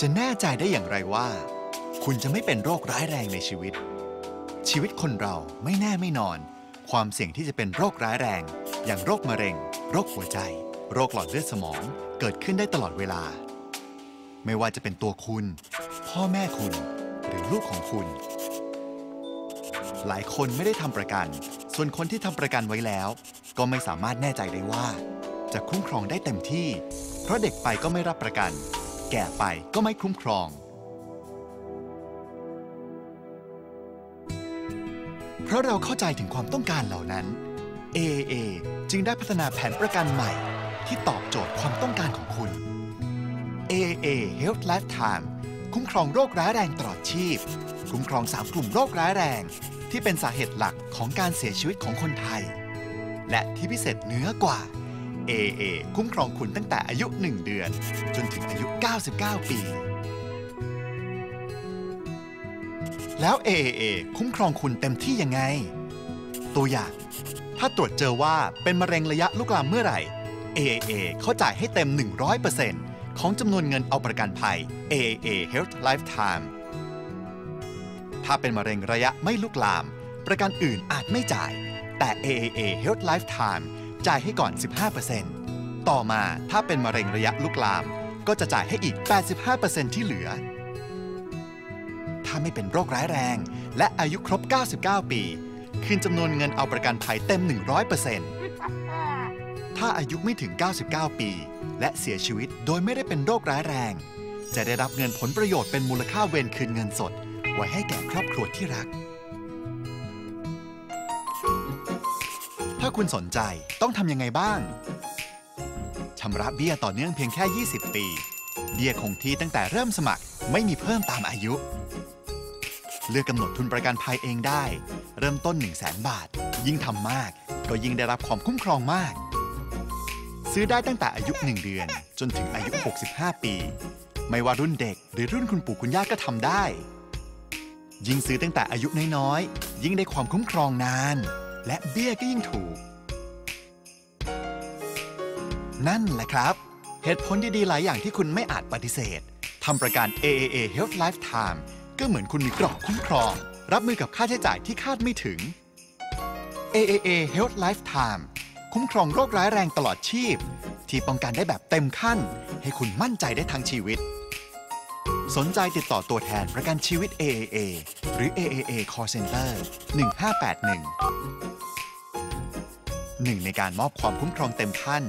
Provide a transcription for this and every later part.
จะแน่ใจได้อย่างไรว่า คุณจะไม่เป็นโรคร้ายแรงในชีวิต ชีวิตคนเราไม่แน่ไม่นอน ความเสี่ยงที่จะเป็นโรคร้ายแรง อย่างโรคมะเร็ง โรคหัวใจ โรคหลอดเลือดสมอง เกิดขึ้นได้ตลอดเวลา ไม่ว่าจะเป็นตัวคุณ พ่อแม่คุณ หรือลูกของคุณ หลายคนไม่ได้ทำประกัน ส่วนคนที่ทำประกันไว้แล้ว ก็ไม่สามารถแน่ใจได้ว่า จะคุ้มครองได้เต็มที่ เพราะเด็กไปก็ไม่รับประกัน แก่ไปก็ไม่คุ้มครองเพราะเราเข้าใจถึงความต้องการเหล่านั้น AAA จึงได้พัฒนาแผนประกันใหม่ ที่ตอบโจทย์ความต้องการของคุณ AAA Health Lifetime คุ้มครองโรคร้ายแรงตลอดชีพ คุ้มครอง 3 กลุ่มโรคร้ายแรง ที่เป็นสาเหตุหลักของการเสียชีวิตของคนไทย และที่พิเศษเหนือกว่า AA คุ้มครองคุณตั้งแต่อายุ 1 เดือน จนถึงอายุ 99 ปี แล้ว AA คุ้มครองคุณเต็มที่ยังไง ตัวอย่าง ถ้าตรวจเจอว่าเป็นมะเร็งระยะลุกลามเมื่อไหร่ AA เขาจ่ายให้เต็ม 100%ของจำนวนเงินเอาประกันภัย AAA Health Lifetime ถ้าเป็นมะเร็งระยะไม่ลุกลาม ประกันอื่นอาจไม่จ่าย แต่ AAA Health Lifetime จ่ายให้ก่อน 15%ต่อมาถ้าเป็นมะเร็งระยะลุกลาม ก็จะจ่ายให้อีก 85%ที่เหลือ ถ้าไม่เป็นโรคร้ายแรง และอายุครบ 99 ปี คืนจำนวนเงินเอาประกันภัยเต็ม 100%ถ้าอายุไม่ถึง 99 ปี และเสียชีวิตโดยไม่ได้เป็นโรคร้ายแรง จะได้รับเงินผลประโยชน์เป็นมูลค่าเวรคืนเงินสด ไว้ให้แก่ครอบครัวที่รัก คุณสนใจต้องทำยังไงบ้างชำระเบี้ยต่อเนื่องเพียงแค่ 20 ปี เบี้ยคงที่ตั้งแต่เริ่มสมัครไม่มีเพิ่มตามอายุ เลือกกำหนดทุนประกันภัยเองได้ เริ่มต้น 1 0 0 0 0แบาท ยิ่งทำมาก ก็ยิ่งได้รับความคุ้มครองมาก ซื้อได้ตั้งแต่อายุ 1 เดือน จนถึงอายุ 65 ปี ไม่ว่ารุ่นเด็กหรือรุ่นคุณปู่คุณย่าก็ทำได้ ยิ่งซื้อตั้งแต่อายุน้อยๆยิ่งได้ความคุ้มครองนาน และเบี้ยก็ยิ่งถูก นั่นแหละครับ เหตุผลดีๆ หลายอย่างที่คุณไม่อาจปฏิเสธทำประกัน AAA Health Lifetime ก็เหมือนคุณมีเกราะคุ้มครอง รับมือกับค่าใช้จ่ายที่คาดไม่ถึง AAA Health Lifetime คุ้มครองโรคร้ายแรงตลอดชีพ ที่ป้องกันได้แบบเต็มขั้น ให้คุณมั่นใจได้ทั้งชีวิต สนใจติดต่อตัวแทนประกันชีวิต AAA หรือ AAA Call Center 1581 หนึ่งในการมอบความคุ้มครองเต็มขั้น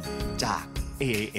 จาก AAA